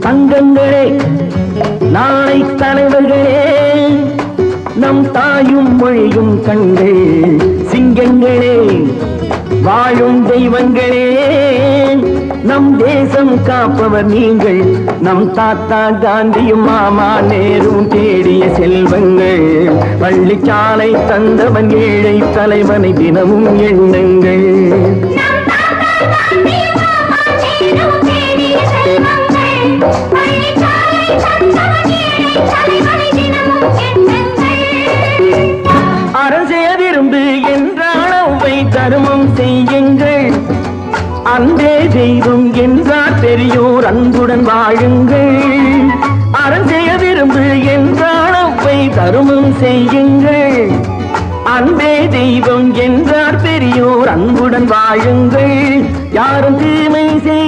தங்கங்களே நாளை தலைவர்களே நம் தாயும் மொழியும் கண்கள் சிங்கங்களே வாழும் தெய்வங்களே நம் தேசம் காப்பவர் நீங்கள் நம் தாத்தா காந்தியும் மாமா நேரும் தேடிய செல்வங்கள் பள்ளிச்சாலை தந்தவன் ஏழை தலைவனை தினமும் எண்ணங்கள். அரசே விரும்பு என்றால் அவை செய்யுங்கள். அன்பே தெய்வம் என்றார் பெரியோர் அன்புடன் வாழுங்கள். அரசே விரும்பு என்றால் அவை தர்மம் செய்யுங்கள். அன்பே தெய்வம் என்றார் பெரியோர் அன்புடன் வாழுங்கள். யாரும் தீமை செய்